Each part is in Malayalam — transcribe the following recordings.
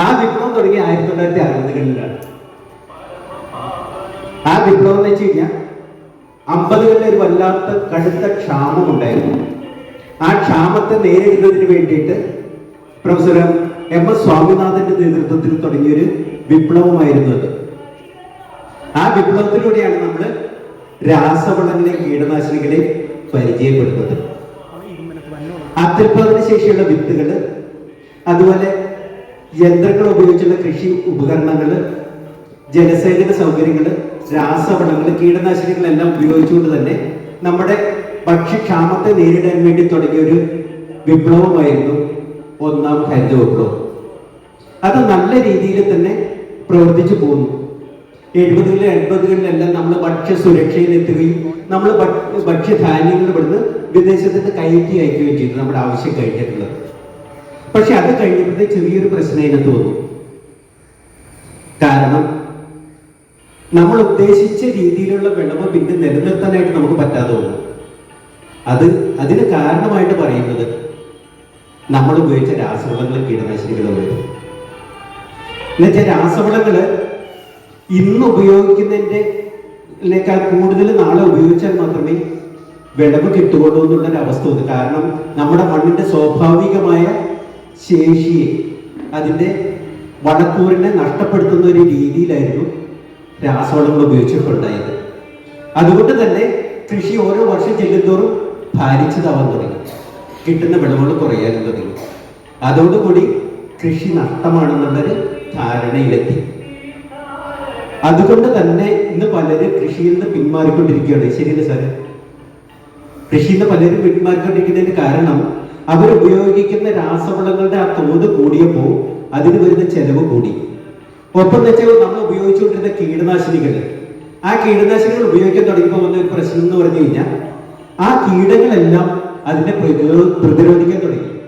ആ വിപ്ലവം തുടങ്ങി ആയിരത്തി തൊള്ളായിരത്തി അറുപതുകളിലാണ് ആ വിപ്ലവം എന്ന് വെച്ച് കഴിഞ്ഞാൽ അമ്പതുകളിൽ ഒരു വല്ലാത്ത കടുത്ത ക്ഷാമം ഉണ്ടായിരുന്നു. ആ ക്ഷാമത്തെ നേരിടുന്നതിന് വേണ്ടിയിട്ട് പ്രൊഫസർ എം എസ് സ്വാമിനാഥന്റെ നേതൃത്വത്തിൽ തുടങ്ങിയൊരു വിപ്ലവമായിരുന്നു അത്. ആ വിപ്ലവത്തിലൂടെയാണ് നമ്മൾ രാസവളങ്ങളെ കീടനാശിനികളെ പരിചയപ്പെടുന്നത്. അത്യുൽപാദന ശേഷിയുള്ള വിത്തുകൾ അതുപോലെ യന്ത്രങ്ങൾ ഉപയോഗിച്ചുള്ള കൃഷി ഉപകരണങ്ങൾ ജലസേചന സൗകര്യങ്ങൾ രാസവളങ്ങൾ കീടനാശിനികളെല്ലാം ഉപയോഗിച്ചുകൊണ്ട് തന്നെ നമ്മുടെ ഭക്ഷ്യക്ഷാമത്തെ നേരിടാൻ വേണ്ടി തുടങ്ങിയ ഒരു വിപ്ലവമായിരുന്നു ഒന്നാം ഹരിത വിപ്ലവം. അത് നല്ല രീതിയിൽ തന്നെ പ്രവർത്തിച്ചു പോകുന്നു. എഴുപതുകളിലും എൺപതുകളിലെല്ലാം നമ്മൾ ഭക്ഷ്യ സുരക്ഷയിൽ എത്തുകയും നമ്മൾ ഭക്ഷ്യധാന്യങ്ങൾ ഇവിടുന്ന് വിദേശത്തിന് കയറ്റി അയക്കുകയും ചെയ്തു നമ്മുടെ ആവശ്യം കഴിഞ്ഞിട്ടുള്ളത്. പക്ഷെ അത് കഴിഞ്ഞപ്പോഴത്തെ ചെറിയൊരു പ്രശ്നം അതിനകത്ത് വന്നു. കാരണം നമ്മൾ ഉദ്ദേശിച്ച രീതിയിലുള്ള വിളവ് പിന്നെ നിലനിർത്താനായിട്ട് നമുക്ക് പറ്റാതെ വന്നു. അത് അതിന് കാരണമായിട്ട് പറയുന്നത് നമ്മൾ ഉപയോഗിച്ച രാസവളങ്ങളും കീടനാശിനികളും എന്നുവെച്ചാൽ രാസവളങ്ങൾ ഇന്ന് ഉപയോഗിക്കുന്നതിന്റെക്കാൾ കൂടുതൽ നാളെ ഉപയോഗിച്ചാൽ മാത്രമേ വിളവ് കിട്ടുകയുള്ളൂ എന്നുള്ളൊരു അവസ്ഥ വന്നു. കാരണം നമ്മുടെ മണ്ണിന്റെ സ്വാഭാവികമായ ശേഷിയെ. അതിന്റെ വടക്കൂറിനെ നഷ്ടപ്പെടുത്തുന്ന ഒരു രീതിയിലായിരുന്നു രാസവളങ്ങൾ ഉപയോഗിച്ചിട്ടുണ്ടായത്. അതുകൊണ്ട് തന്നെ കൃഷി ഓരോ വർഷം ചെല്ലുന്തോറും ഭാരിച്ചതാവാൻ തുടങ്ങി. കിട്ടുന്ന വിളവുകൾ കുറയാനും തുടങ്ങി. അതോടുകൂടി കൃഷി നഷ്ടമാണെന്നുള്ളൊരു ധാരണയിലെത്തി. അതുകൊണ്ട് തന്നെ ഇന്ന് പലരും കൃഷിയിൽ നിന്ന് പിന്മാറിക്കൊണ്ടിരിക്കുകയാണ്. ശരിയല്ലേ സാറേ? കൃഷിയിൽ നിന്ന് പലരും പിന്മാറിക്കൊണ്ടിരിക്കുന്നതിന് കാരണം അവർ ഉപയോഗിക്കുന്ന രാസവളങ്ങളുടെ ആ തോത് കൂടിയപ്പോൾ അതിന് വരുന്ന ചെലവ് കൂടി. ഒപ്പം വെച്ചാൽ നമ്മൾ ഉപയോഗിച്ചുകൊണ്ടിരുന്ന കീടനാശിനികൾ. ആ കീടനാശിനികൾ ഉപയോഗിക്കാൻ തുടങ്ങിയപ്പോൾ വന്ന ഒരു പ്രശ്നം എന്ന് പറഞ്ഞു കഴിഞ്ഞാൽ ആ കീടങ്ങളെല്ലാം അതിനെ പ്രതിരോ- പ്രതിരോധിക്കാൻ തുടങ്ങി.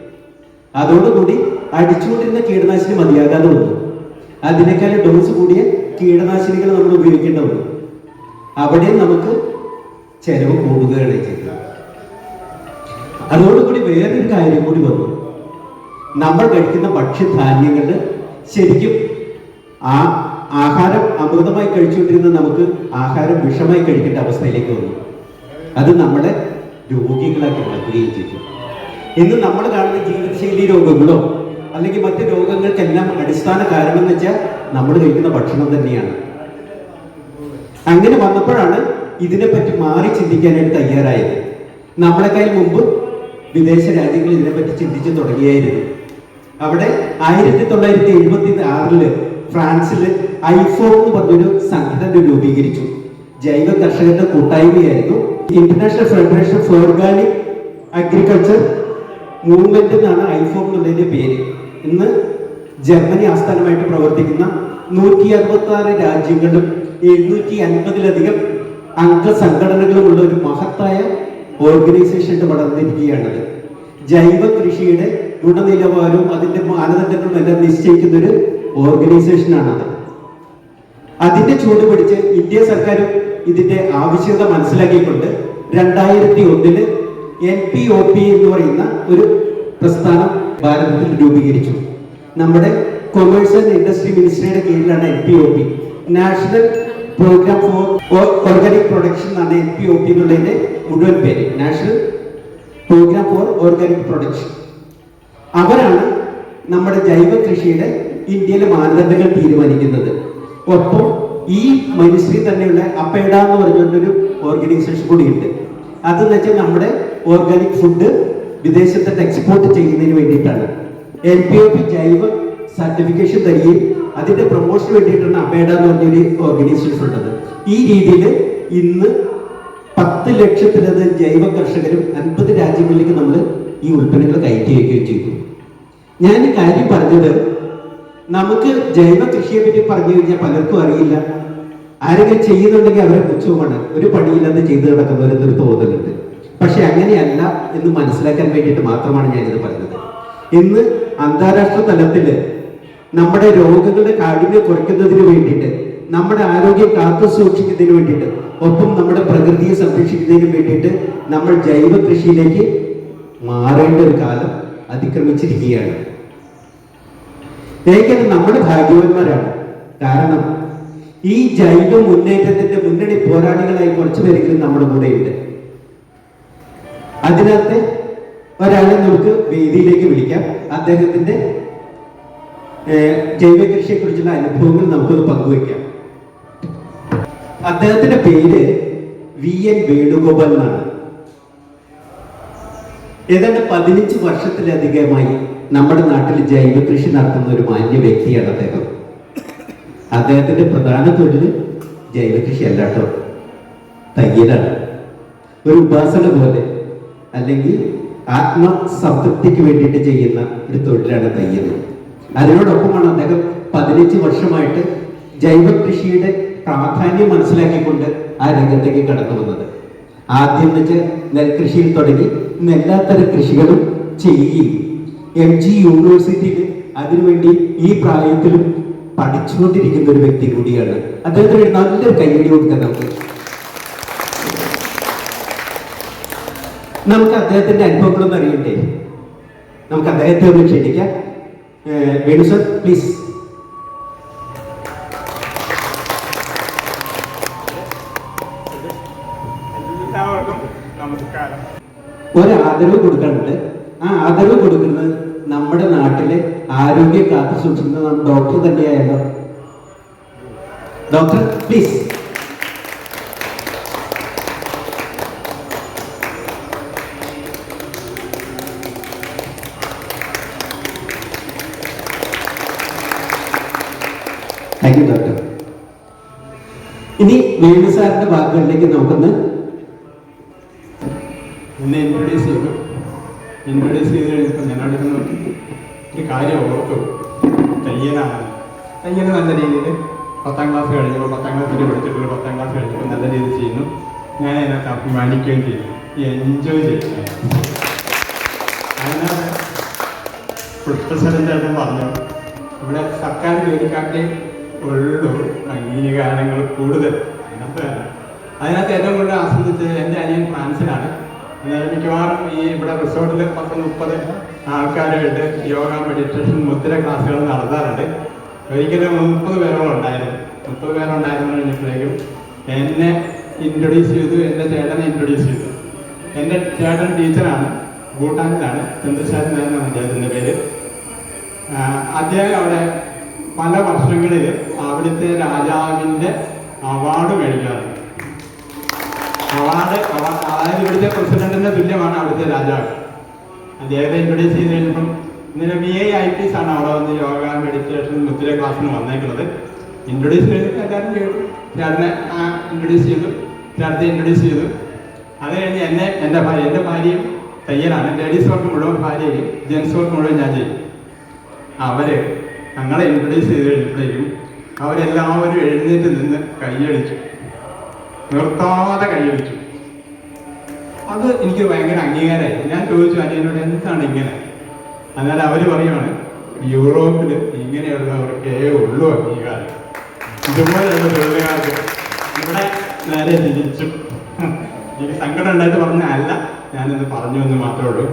അതോടുകൂടി അടിച്ചുകൊണ്ടിരുന്ന കീടനാശിനി മതിയാകാതെ വന്നു. അതിനേക്കാൾ ഡോസ് കൂടിയ കീടനാശിനികൾ നമ്മൾ ഉപയോഗിക്കേണ്ടതുണ്ട്. വന്നു അവിടെ നമുക്ക് ചെലവ് കൂടുകയാണ് ചെയ്തത്. അതോടുകൂടി വേറൊരു കാര്യം കൂടി വന്നു. നമ്മൾ കഴിക്കുന്ന ഭക്ഷ്യധാന്യങ്ങൾ ശരിക്കും ആ ആഹാരം അമൃതമായി കഴിച്ചുകൊണ്ടിരുന്ന നമുക്ക് ആഹാരം വിഷമായി കഴിക്കേണ്ട അവസ്ഥയിലേക്ക് വന്നു. അത് നമ്മളെ രോഗികളാക്കി മാറ്റുകയും ചെയ്തു. ഇന്ന് നമ്മൾ കാണുന്ന ജീവിതശൈലി രോഗങ്ങളോ അല്ലെങ്കിൽ മറ്റ് രോഗങ്ങൾക്കെല്ലാം അടിസ്ഥാന കാരണം എന്ന് വെച്ചാൽ നമ്മൾ കഴിക്കുന്ന ഭക്ഷണം തന്നെയാണ്. അങ്ങനെ വന്നപ്പോഴാണ് ഇതിനെപ്പറ്റി മാറി ചിന്തിക്കാനായിട്ട് തയ്യാറായത്. നമ്മളെക്കാൾ മുമ്പ് വിദേശ രാജ്യങ്ങൾ ഇതിനെപ്പറ്റി ചിന്തിച്ചു തുടങ്ങിയായിരുന്നു. അവിടെ ആയിരത്തി തൊള്ളായിരത്തി എഴുപത്തി ആറിൽ ഫ്രാൻസിൽ ഐഫോ എന്ന് പറഞ്ഞൊരു സംഘടന രൂപീകരിച്ചു. ജൈവ കർഷകരുടെ കൂട്ടായ്മയായിരുന്നു. International federation for organic agriculture movement എന്നാണ് ഐഫോ എന്നുള്ളതിന്റെ പേര്. ഇന്ന് ജർമ്മനി ആസ്ഥാനമായിട്ട് പ്രവർത്തിക്കുന്ന നൂറ്റി അറുപത്തി ആറ് രാജ്യങ്ങളും എഴുന്നൂറ്റി അൻപതിലധികം അംഗസംഘടനകളുമുള്ള ഒരു മഹത്തായ ഓർഗനൈസേഷൻ വളർന്നിരിക്കുകയാണത് ജൈവ കൃഷിയുടെ ഗുണനിലവാരവും അതിന്റെ മാനദണ്ഡങ്ങളും എല്ലാം നിശ്ചയിക്കുന്ന ഒരു ഓർഗനൈസേഷനാണത്. അതിന്റെ ചൂട് പിടിച്ച് ഇന്ത്യ സർക്കാർ ഇതിന്റെ ആവശ്യകത മനസ്സിലാക്കിക്കൊണ്ട് രണ്ടായിരത്തി ഒന്നിൽ എൻ പി ഒ പി എന്ന് പറയുന്ന ഒരു പ്രസ്ഥാനം ഭാരതത്തിൽ രൂപീകരിച്ചു. നമ്മുടെ കൊമേഴ്സ് ആൻഡ് ഇൻഡസ്ട്രി മിനിസ്ട്രിയുടെ കീഴിലാണ് N P O P national programme for organic production എന്നാണ് എൻ പി ഒ പി എന്നുള്ളതിന്റെ മുഴുവൻ പേര്. National programme for organic production അവരാണ് നമ്മുടെ ജൈവ കൃഷിയുടെ ഇന്ത്യയിലെ മാനദണ്ഡങ്ങൾ തീരുമാനിക്കുന്നത്. ഒപ്പം ഈ മിനിസ്ട്രി തന്നെയുള്ള അപ്പേഡ എന്ന് പറഞ്ഞുകൊണ്ടൊരു ഓർഗനൈസേഷൻ കൂടി ഉണ്ട് അതെന്ന് വെച്ചാൽ നമ്മുടെ ഓർഗാനിക് ഫുഡ് വിദേശത്തേക്ക് എക്സ്പോർട്ട് ചെയ്യുന്നതിന് വേണ്ടിയിട്ടാണ്. എൻ പി ഒ പി ജൈവ സർട്ടിഫിക്കേഷൻ തരികയും അതിന്റെ പ്രൊമോഷന് വേണ്ടിയിട്ടാണ് അബേഡ എന്ന് പറഞ്ഞൊരു ഓർഗനൈസേഷൻ ഉള്ളത് ഈ രീതിയിൽ ഇന്ന് പത്ത് ലക്ഷത്തിലത് ജൈവ കർഷകരും അൻപത് രാജ്യങ്ങളിലേക്ക് നമ്മൾ ഈ ഉൽപ്പന്നങ്ങൾ കയറ്റി വയ്ക്കുകയും ചെയ്തു. ഞാൻ കാര്യം പറഞ്ഞത് നമുക്ക് ജൈവ കൃഷിയെ പറ്റി പറഞ്ഞു കഴിഞ്ഞാൽ പലർക്കും അറിയില്ല. ആരെങ്കിലും ചെയ്യുന്നുണ്ടെങ്കിൽ അവരെ പുച്ഛവുമാണ്. ഒരു പണിയില്ലാതെ ചെയ്തു നടക്കുന്നവരെന്നൊരു തോന്നലുണ്ട്. പക്ഷെ അങ്ങനെയല്ല എന്ന് മനസ്സിലാക്കാൻ വേണ്ടിയിട്ട് മാത്രമാണ് ഞാനിത് പറഞ്ഞത്. ഇന്ന് അന്താരാഷ്ട്ര തലത്തിൽ നമ്മുടെ രോഗങ്ങളുടെ കാഠിന്യം കുറയ്ക്കുന്നതിന് വേണ്ടിയിട്ട് നമ്മുടെ ആരോഗ്യം കാത്തു സൂക്ഷിക്കുന്നതിന് വേണ്ടിയിട്ട് ഒപ്പം നമ്മുടെ പ്രകൃതിയെ സംരക്ഷിക്കുന്നതിന് വേണ്ടിയിട്ട് നമ്മൾ ജൈവ കൃഷിയിലേക്ക് മാറേണ്ട ഒരു കാലം അതിക്രമിച്ചിരിക്കുകയാണ്. ഏകദേശം നമ്മുടെ ഭാഗ്യവന്മാരാണ്. കാരണം ഈ ജൈവ മുന്നേറ്റത്തിന്റെ മുന്നണി പോരാളികളായി കുറച്ചു പേരെങ്കിലും നമ്മുടെ കൂടെയുണ്ട്. അതിനകത്ത് ഒരാളെ നമുക്ക് വേദിയിലേക്ക് വിളിക്കാം. അദ്ദേഹത്തിന്റെ ജൈവ കൃഷിയെ കുറിച്ചുള്ള അനുഭവങ്ങൾ നമുക്കൊന്ന് പങ്കുവയ്ക്കാം. അദ്ദേഹത്തിന്റെ പേര് വി എൻ വേണുഗോപാൽ എന്നാണ്. ഏതാണ്ട് പതിനഞ്ച് വർഷത്തിലധികമായി നമ്മുടെ നാട്ടിൽ ജൈവ കൃഷി നടത്തുന്ന ഒരു മാന്യ വ്യക്തിയാണ് അദ്ദേഹം. അദ്ദേഹത്തിന്റെ പ്രധാന തൊഴിൽ ജൈവ കൃഷി അല്ല കേട്ടോ. തയ്യലാണ്. ഒരു ഉപാസന പോലെ അല്ലെങ്കിൽ ആത്മസംതൃപ്തിക്ക് വേണ്ടിയിട്ട് ചെയ്യുന്ന ഒരു തൊഴിലാണ് തയ്യൽ അതിനോടൊപ്പമാണ് അദ്ദേഹം പതിനഞ്ച് വർഷമായിട്ട് ജൈവ കൃഷിയുടെ പ്രാധാന്യം മനസ്സിലാക്കിക്കൊണ്ട് ആ രംഗത്തേക്ക് കടന്നു വന്നത്. ആദ്യം വെച്ച് നെൽകൃഷിയിൽ തുടങ്ങി ഇന്ന് എല്ലാത്തരം കൃഷികളും ചെയ്യുകയും എം ജി യൂണിവേഴ്സിറ്റിയിൽ അതിനുവേണ്ടി ഈ പ്രായത്തിലും പഠിച്ചുകൊണ്ടിരിക്കുന്ന ഒരു വ്യക്തി കൂടിയാണ്. അദ്ദേഹത്തിന് നല്ലൊരു കൈയടി കൊടുക്കാൻ നമുക്ക്. നമുക്ക് അദ്ദേഹത്തിന്റെ അനുഭവങ്ങളൊന്നും അറിയണ്ടേ? നമുക്ക് അദ്ദേഹത്തെ ഒന്ന് ക്ഷണിക്കാം. വേണു സർ പ്ലീസ് ഒരു ആദരവ് കൊടുക്കാനുണ്ട്. ആ ആദരവ് കൊടുക്കുന്നത് നമ്മുടെ നാട്ടിലെ ആരോഗ്യം കാത്തു സൂക്ഷിക്കുന്ന ഡോക്ടർ തന്നെയായല്ലോ ഡോക്ടർ പ്ലീസ് ഇനി വേണു സാറിന്റെ വാക്കുകളിലേക്ക് നമുക്കൊന്ന് എന്നെ ഇൻട്രൊഡ്യൂസ് ചെയ്തു. ഇൻട്രൊഡ്യൂസ് ചെയ്ത് കഴിഞ്ഞപ്പോൾ ഞാനവിടെ നിന്ന് ഒരു കാര്യം ഓർത്തു. കയ്യനാണ്. തയ്യൽ നല്ല രീതിയിൽ പത്താം ക്ലാസ് കഴിഞ്ഞപ്പോൾ പത്താം ക്ലാസ്സിൽ പഠിച്ചിട്ടുള്ള പത്താം ക്ലാസ് കഴിഞ്ഞപ്പോൾ നല്ല രീതിയിൽ ചെയ്യുന്നു. ഞാൻ അതിനകത്ത് അഭിമാനിക്കുകയും ചെയ്യുന്നു എൻജോയ് ചെയ്യുന്നു പ്രൊഫസറിന്റെ പുഷ്പസരൻ പറഞ്ഞു ഇവിടെ സർക്കാർ ജോലിക്കാർക്ക് ഉള്ളൂ അംഗീകാരങ്ങൾ കൂടുതൽ. അതിനകത്ത് ഏറ്റവും കൂടുതൽ ആസ്വദിച്ചത് എന്റെ അനിയൻ ഫ്രാൻസിലാണ്. മിക്കവാറും ഈ ഇവിടെ റിസോർട്ടിൽ പത്ത് മുപ്പത് ആൾക്കാരുമായിട്ട് യോഗ മെഡിറ്റേഷൻ മുദ്ര ക്ലാസ്സുകൾ നടത്താറുണ്ട്. ഒരിക്കലും മുപ്പത് പേരോളം ഉണ്ടായിരുന്നു. മുപ്പത് പേരുണ്ടായിരുന്നു കഴിഞ്ഞപ്പോഴേക്കും എന്നെ ഇൻട്രൊഡ്യൂസ് ചെയ്തു എന്റെ ചേട്ടനെ ഇൻട്രൊഡ്യൂസ് ചെയ്തു. എന്റെ ചേട്ടൻ ടീച്ചറാണ് ഭൂട്ടാനിലാണ്. ചന്ദ്രശേഖരൻ എന്നാണ് അദ്ദേഹത്തിന്റെ പേര്. അദ്ദേഹം അവിടെ പല വർഷങ്ങളിൽ അവിടുത്തെ രാജാവിന്റെ അവാർഡ് മേടിക്കാറ്. അവാർഡ് അവ- അതായത് ഇവിടുത്തെ പ്രസിഡന്റിന്റെ തുല്യമാണ് അവിടുത്തെ രാജാവ്. അദ്ദേഹത്തെ ഇൻട്രൊഡ്യൂസ് ചെയ്ത് കഴിഞ്ഞപ്പം ഇന്നലെ വി ഐ ഐ പി ആണ് അവിടെ വന്ന് യോഗ മെഡിറ്റേഷൻ മുത്തിലെ ക്ലാസ്സിന് വന്നേക്കുന്നത്. ഇൻട്രൊഡ്യൂസ് ചെയ്തിട്ട് എല്ലാവരും കേട്ടു ചേട്ടനെ ഇൻട്രൊഡ്യൂസ് ചെയ്തു. ചേട്ടത്തെ ഇൻട്രൊഡ്യൂസ് ചെയ്തു. അത് കഴിഞ്ഞ് എന്നെ എന്റെ ഭാര്യ എന്റെ ഭാര്യയും തയ്യലാണ്. ലേഡീസ് വർക്ക് മുഴുവൻ ഭാര്യയും ജെൻസ് വർക്ക് മുഴുവൻ ഞാൻ ചെയ്യും. അവർ ഞങ്ങളെ ഇൻട്രൊഡ്യൂസ് ചെയ്ത് കഴിഞ്ഞപ്പോഴേക്കും അവരെല്ലാവരും എഴുന്നേറ്റ് നിന്ന് കൈയടിച്ചു നിർത്താതെ കൈയടിച്ചു അത് എനിക്ക് ഭയങ്കര അംഗീകാരമായി. ഞാൻ ചോദിച്ചു അനിയനോട് എന്താണ് ഇങ്ങനെ? എന്നാൽ അവർ പറയുവാണ് യൂറോപ്പിൽ ഇങ്ങനെയുള്ളവർക്കേ ഉള്ളൂ അംഗീകാരം. ഇതുപോലെയുള്ള തൊഴിലുകാർക്ക് ഇവിടെ നേരെ തിരിച്ചു എനിക്ക് സങ്കടം ഉണ്ടായിട്ട് പറഞ്ഞല്ല ഞാനിന്ന് പറഞ്ഞു എന്ന് മാത്രമേ ഉള്ളൂ.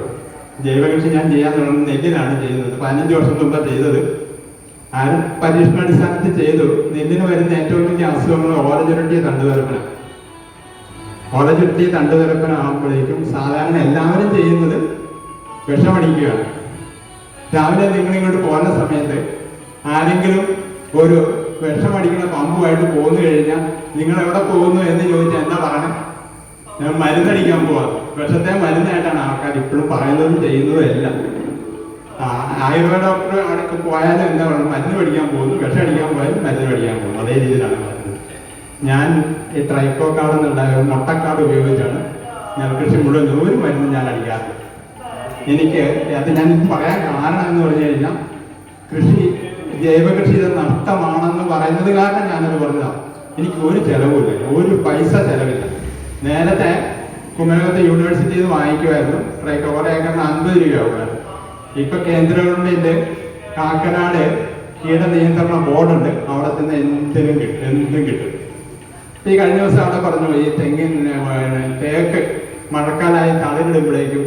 ജൈവകൃഷി ഞാൻ ചെയ്യാൻ തുടങ്ങുന്ന നെല്ലിലാണ് ചെയ്യുന്നത്. പതിനഞ്ച് വർഷം മുമ്പ് ചെയ്തത്. ആരും പരീക്ഷണാടിസ്ഥാനത്തിൽ ചെയ്തു. നെല്ലിന് വരുന്ന ഏറ്റവും വലിയ അസുഖങ്ങൾ ഓറഞ്ചുരട്ടിയ തണ്ടുതരപ്പന ഓറഞ്ചുരട്ടിയ തണ്ടുതരപ്പന ആകുമ്പോഴേക്കും സാധാരണ എല്ലാവരും ചെയ്യുന്നത് വിഷമടിക്കുകയാണ് രാവിലെ നിങ്ങൾ ഇങ്ങോട്ട് പോകുന്ന സമയത്ത് ആരെങ്കിലും ഒരു വിഷമടിക്കുന്ന പമ്പുമായിട്ട് പോന്നു കഴിഞ്ഞാൽ നിങ്ങൾ എവിടെ പോകുന്നു എന്ന് ചോദിച്ചാൽ എന്താ പറയണേ ഞാൻ മരുന്നടിക്കാൻ പോവാ. വിഷത്തെ മരുന്നായിട്ടാണ് ആൾക്കാർ ഇപ്പോഴും പറയുന്നതും ചെയ്യുന്നതും എല്ലാം. ആയുർവേദ ഡോക്ടർ അവിടെ പോയാലും എന്താ പറയുക മരുന്ന് പഠിക്കാൻ പോകുന്നു വിഷം അടിക്കാൻ പോയാലും മരുന്ന് പഠിക്കാൻ പോകുന്നു. അതേ രീതിയിലാണ് പറയുന്നത് ഞാൻ ഈ ട്രൈക്കോ കാർഡ് എന്നുണ്ടായ മുട്ടക്കാർഡ് ഉപയോഗിച്ചാണ് നെൽകൃഷി മുഴുവൻ ഒരു മരുന്നും ഞാൻ അടിക്കാറില്ല എനിക്ക് അത് ഞാൻ പറയാൻ കാരണം എന്ന് പറഞ്ഞു കഴിഞ്ഞാൽ കൃഷി ജൈവകൃഷി ഇത് നഷ്ടമാണെന്ന് പറയുന്നത് കാരണം ഞാനത് പറഞ്ഞതാണ്. എനിക്ക് ഒരു ചെലവുമില്ല ഒരു പൈസ ചെലവില്ല. നേരത്തെ കുമരകത്തെ യൂണിവേഴ്സിറ്റിയിൽ നിന്ന് വാങ്ങിക്കുമായിരുന്നു. ഒരു ഏക്കറിന് അൻപത് രൂപയാവുമായിരുന്നു ഇപ്പൊ കേന്ദ്ര ഗവൺമെന്റ് കാക്കനാട് കീട നിയന്ത്രണ ബോർഡുണ്ട്. അവിടെ നിന്ന് എന്തിനും കിട്ടും എന്തും കിട്ടും. ഈ കഴിഞ്ഞ ദിവസം അവിടെ പറഞ്ഞു ഈ തെങ്ങിൻ തേക്ക് മഴക്കാലമായി തളിരിടുമ്പോഴേക്കും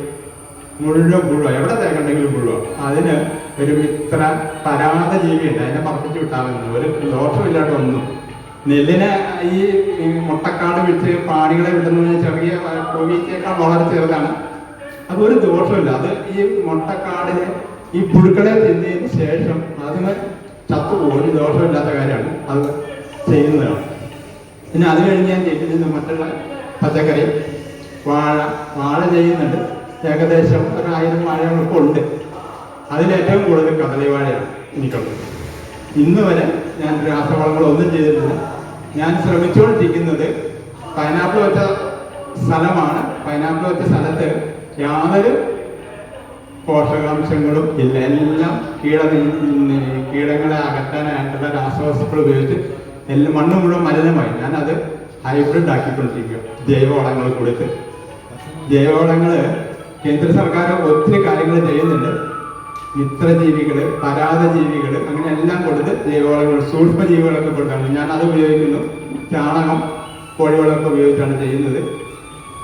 മുഴുവൻ പുഴുവ. എവിടെ തേക്കുണ്ടെങ്കിലും പുഴുവ. അതിന് ഒരു മിത്ര പരാത ജീവിയുണ്ട്. അതിനെ പറപ്പിച്ച് വിട്ടാകുന്നു ഒരു ദോഷമില്ലാത്ത ഒന്നും നെല്ലിനെ ഈ ഈ മുട്ടക്കാട് വിട്ട് പ്രാണികളെ വിടുന്നത് ചെറിയ കോവിയേക്കാൾ വളരെ ചെറുതാണ്. അതൊരു ദോഷമില്ല. അത് ഈ മുട്ടക്കാടിനെ ഈ പുഴുക്കളെ തിന്നതിന് ശേഷം അതിന് ചത്തുപോകും ഒരു ദോഷമില്ലാത്ത കാര്യമാണ്. അത് ചെയ്യുന്നതാണ്. പിന്നെ അത് കഴിഞ്ഞ് ഞാൻ ചെയ്യുന്നത് മറ്റുള്ള പച്ചക്കറി വാഴ വാഴ ചെയ്യുന്നുണ്ട്. ഏകദേശം ഒരു ആയിരം വാഴകളൊക്കെ ഉണ്ട്. അതിലേറ്റവും കൂടുതൽ കദളി വാഴയാണ് എനിക്കുള്ളത്. ഇന്ന് വരെ ഞാൻ രാസവളങ്ങളൊന്നും ചെയ്തിട്ടില്ല. ഞാൻ ശ്രമിച്ചുകൊണ്ടിരിക്കുന്നത് പൈനാപ്പിൾ വെച്ച സ്ഥലമാണ്. പൈനാപ്പിൾ വെച്ച സ്ഥലത്ത് യാതൊരു പോഷകാംശങ്ങളും ഇല്ല. എല്ലാം കീട കീടങ്ങളെ അകറ്റാനായിട്ടുള്ള രാസവസ്തുക്കൾ ഉപയോഗിച്ച് എല്ലാം മണ്ണ് മുഴുവൻ മലിനമായി. ഞാനത് ഹൈബ്രിഡ് ആക്കിക്കൊണ്ടിരിക്കുക ജൈവവളങ്ങൾ കൊടുത്ത്. ജൈവവളങ്ങൾ കേന്ദ്ര സർക്കാർ ഒത്തിരി കാര്യങ്ങൾ ചെയ്യുന്നുണ്ട്. മിത്രജീവികൾ പരാതജീവികൾ അങ്ങനെ എല്ലാം കൊടുത്ത് ജൈവവളങ്ങൾ സൂക്ഷ്മജീവികളൊക്കെ കൊടുത്താണ്. ഞാൻ അത് ഉപയോഗിക്കുന്നു. ചാണകം കോഴിവളമൊക്കെ ഉപയോഗിച്ചാണ് ചെയ്യുന്നത്.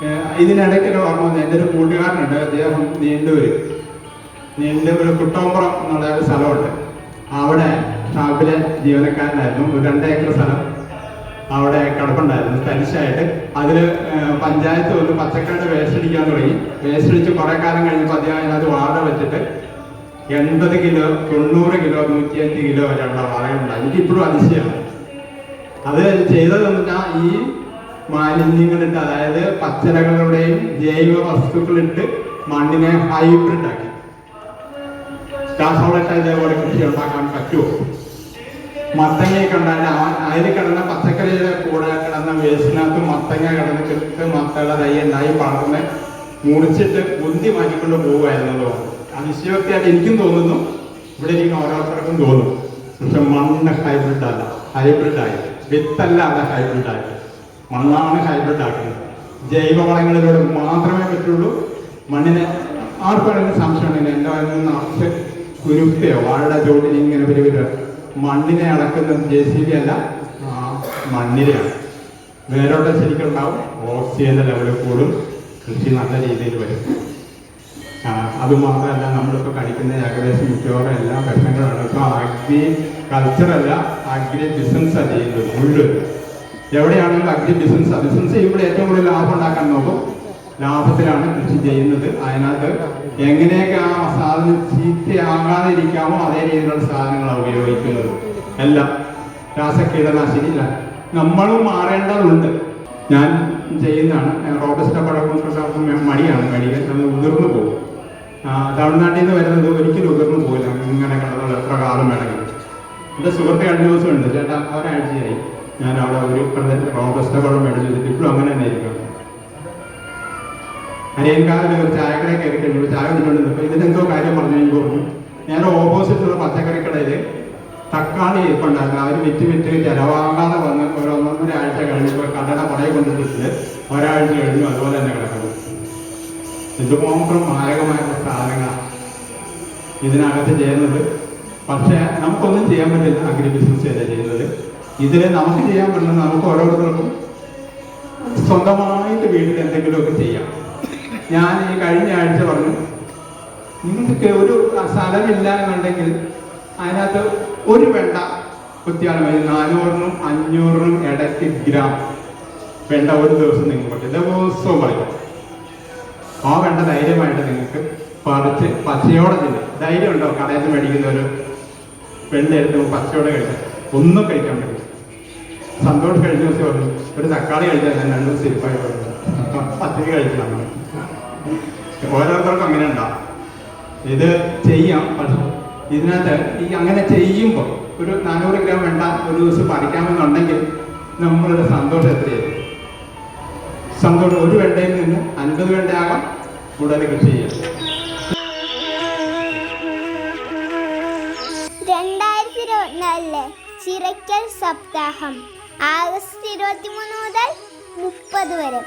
ഏഹ് ഇതിനിടയ്ക്ക് ഒരു ഓർമ്മ വന്നു എന്റെ ഒരു കൂട്ടുകാരനുണ്ട് അദ്ദേഹം നീണ്ടൂര് നീണ്ടൂര് കുട്ടോമ്പുറം എന്നുള്ള ഒരു സ്ഥലമുണ്ട്. അവിടെ ഷാപ്പിലെ ജീവനക്കാരനായിരുന്നു ഒരു രണ്ട് ഏക്കർ സ്ഥലം അവിടെ കിടപ്പുണ്ടായിരുന്നു തരിശായിട്ട്. അതിൽ പഞ്ചായത്ത് വന്ന് പച്ചക്കറിയുടെ വേസ്റ്റ് അടിക്കാൻ തുടങ്ങി. വേസ്റ്റ് അടിച്ച് കുറേ കാലം കഴിഞ്ഞപ്പോൾ അദ്ദേഹം അതിനകത്ത് വാഴ വെച്ചിട്ട് എൺപത് കിലോ തൊണ്ണൂറ് കിലോ നൂറ്റിയഞ്ച് കിലോ വരെയുള്ള വാഴകളുണ്ടായി എനിക്കിപ്പോഴും അതിശയമാണ്. അത് ചെയ്തതെന്ന് വെച്ചാൽ ഈ മാലിന്യങ്ങളിട്ട് അതായത് പച്ചിലകളുടെയും ജൈവ വസ്തുക്കളിട്ട് മണ്ണിനെ ഹൈബ്രിഡ് ആക്കി. രാസവളത്തെ ഇതേപോലെ കൃഷി ഉണ്ടാക്കാൻ പറ്റുമോ? മത്തങ്ങ കണ്ടാൽ അതിൽ കിടന്ന പച്ചക്കറിയുടെ കൂടെ കിടന്ന വേസ്റ്റിനകത്ത് മത്തങ്ങ കിടന്ന് കിട്ട് മത്തയുടെ തൈ ഉണ്ടായി വളർന്ന് മുറിച്ചിട്ട് ഉന്തി മാറ്റിക്കൊണ്ട് പോകുമായിരുന്നു തോന്നുന്നു അതിശയോക്തിയായിട്ട് എനിക്കും തോന്നുന്നു. ഇവിടെ ഇരിക്കുന്ന ഓരോരുത്തർക്കും തോന്നും. പക്ഷെ മണ്ണ് ഹൈബ്രിഡ് അല്ല ഹൈബ്രിഡ് ആയി. വിത്തല്ല അല്ല ഹൈബ്രിഡ് ആയി മണ്ണാണ് ഹൈബ്രിഡ് ആക്കുന്നത് ജൈവവളങ്ങളിലൂടെ മാത്രമേ പറ്റുള്ളൂ. മണ്ണിനെ ആർക്കാണെങ്കിലും സംശയമുണ്ടെങ്കിൽ എന്റെ അതിൽ നിന്ന് കുരുക്കയോ വാഴയുടെ ചോട്ടിൽ ഇങ്ങനെ ഒരു വരിക മണ്ണിനെ അടക്കുന്ന ജെ സി ബി അല്ല മണ്ണിലെയാണ് വേരോട്ടം ശരിക്കുണ്ടാവും ഓക്സിജന്റെ ലെവൽ കൂടും. കൃഷി നല്ല രീതിയിൽ വരും. അതുമാത്രമല്ല നമ്മളിപ്പോൾ കഴിക്കുന്ന ഏകദേശം മിക്കവാറും എല്ലാ ഭക്ഷണങ്ങളാണ് ഇപ്പോൾ അഗ്രി കൾച്ചറല്ല അഗ്രി ബിസിനസ് അല്ല ചെയ്യുന്നത് മുഴുവൻ എവിടെയാണെങ്കിലും അഗ്രി ബിസിനസ്? ബിസിനസ് ചെയ്യുമ്പോൾ ഏറ്റവും കൂടുതൽ ലാഭം ഉണ്ടാക്കാൻ നോക്കും. ലാഭത്തിലാണ് കൃഷി ചെയ്യുന്നത്. അതിനകത്ത് എങ്ങനെയൊക്കെ ആ സാധനം ചീത്തയാകാതെ ഇരിക്കാമോ അതേ രീതിയിലുള്ള സാധനങ്ങളാണ് ഉപയോഗിക്കുന്നത്. അല്ല രാസകീടനാശിനി നമ്മളും മാറേണ്ടതുണ്ട്. ഞാൻ ചെയ്യുന്നതാണ്. റോബസ്റ്റ പഴം മടിയാണ്. മേടിക്കാൻ അത് ഉതിർന്നു പോകും. തമിഴ്നാട്ടിൽ നിന്ന് വരുന്നത് ഒരിക്കലും ഉതിർന്നു പോകില്ല ഇങ്ങനെ കിടന്നുള്ള എത്ര കാലം വേണമെങ്കിലും. എന്റെ സുഹൃത്ത് കഴിഞ്ഞ ദിവസം ഉണ്ട്. ചേട്ടാ ഒരാഴ്ചയായി ഞാൻ അവിടെ ഒരു റോബസ്റ്റ പഴം മേടിച്ചു വെച്ചിട്ട് ഇപ്പോഴും അങ്ങനെ തന്നെ ഇരിക്കണം അനിയൻകാരൻ ഒരു ചായക്കടയിൽ കയറി കഴിഞ്ഞു ചായ കുടിക്കൊണ്ടിരുന്നപ്പോൾ ഇതിനെന്തോ കാര്യം പറഞ്ഞു കഴിഞ്ഞു ഞാൻ ഓപ്പോസിറ്റുള്ള പച്ചക്കറി കടയിൽ തക്കാളി ഇരിപ്പുണ്ടായിരുന്നു. അവർ വിറ്റ് വിറ്റ് ചിലവാകാതെ വന്ന് ഒരു ഒന്നൊന്നര ആഴ്ച കഴിഞ്ഞപ്പോൾ കടയുടെ പുറകെ കൊണ്ടിട്ടിട്ട് ഒരാഴ്ച കഴിഞ്ഞു അതുപോലെ തന്നെ കിടക്കുന്നു. എന്തുമാത്രം മാരകമായിട്ടുള്ള സാധനങ്ങളാണ് ഇതിനകത്ത് ചെയ്യുന്നത്. പക്ഷേ നമുക്കൊന്നും ചെയ്യാൻ പറ്റില്ല. അഗ്രി ബിസിനസ് ചെയ്യുന്നത്? ഇതിൽ നമുക്ക് ചെയ്യാൻ പറ്റുന്ന നമുക്ക് ഓരോരുത്തർക്കും സ്വന്തമായിട്ട് വീട്ടിൽ എന്തെങ്കിലുമൊക്കെ ചെയ്യാം. ഞാൻ ഈ കഴിഞ്ഞ ആഴ്ച പറഞ്ഞു നിങ്ങൾക്ക് ഒരു സ്ഥലമില്ല എന്നുണ്ടെങ്കിൽ അതിനകത്ത് ഒരു വെണ്ട കുത്തിയാൽ മതി. നാനൂറിനും അഞ്ഞൂറിനും ഇടയ്ക്ക് ഗ്രാം വെണ്ട ഒരു ദിവസം നിങ്ങൾ പറ്റും ദിവസവും പറിക്കും ആ വെണ്ട ധൈര്യമായിട്ട് നിങ്ങൾക്ക് പറിച്ച് പച്ചയോടെ തന്നെ. ധൈര്യം ഉണ്ടോ കടയിൽ നിന്ന് മേടിക്കുന്ന ഒരു വെണ്ട എടുത്ത് പച്ചയോടെ കഴിക്കാം ഒന്നും കഴിക്കാൻ പറ്റില്ല. സന്തോഷം കഴിഞ്ഞ ദിവസം പറഞ്ഞു ഒരു തക്കാളി കഴിച്ചാൽ ഞാൻ രണ്ടും സേഫായി പറഞ്ഞു പച്ചക്ക് കഴിച്ചു ഓരോരുത്തർക്കും അങ്ങനെ ഉണ്ടാവും. ഇത് ചെയ്യാം പക്ഷെ ഇതിനകത്ത് ഈ അങ്ങനെ ചെയ്യുമ്പോൾ ഒരു നാനൂറ് ഗ്രാം വേണ്ട ഒരു ദിവസം പറിക്കാമെന്നുണ്ടെങ്കിൽ നമ്മളുടെ സന്തോഷം എത്രയായിരിക്കും സന്തോഷം ഒരു വെണ്ടയിൽ നിന്ന് അൻപത് വെണ്ടയാകാം കൂടുതൽ കൃഷി ചെയ്യാം. രണ്ടായിരത്തി ഇരുപത്തിനാലിലെ ചിറക്കൽ സപ്താഹം. ആഗസ്റ്റ് ഇരുപത്തിമൂന്ന് മുതൽ മുപ്പത് വരെ.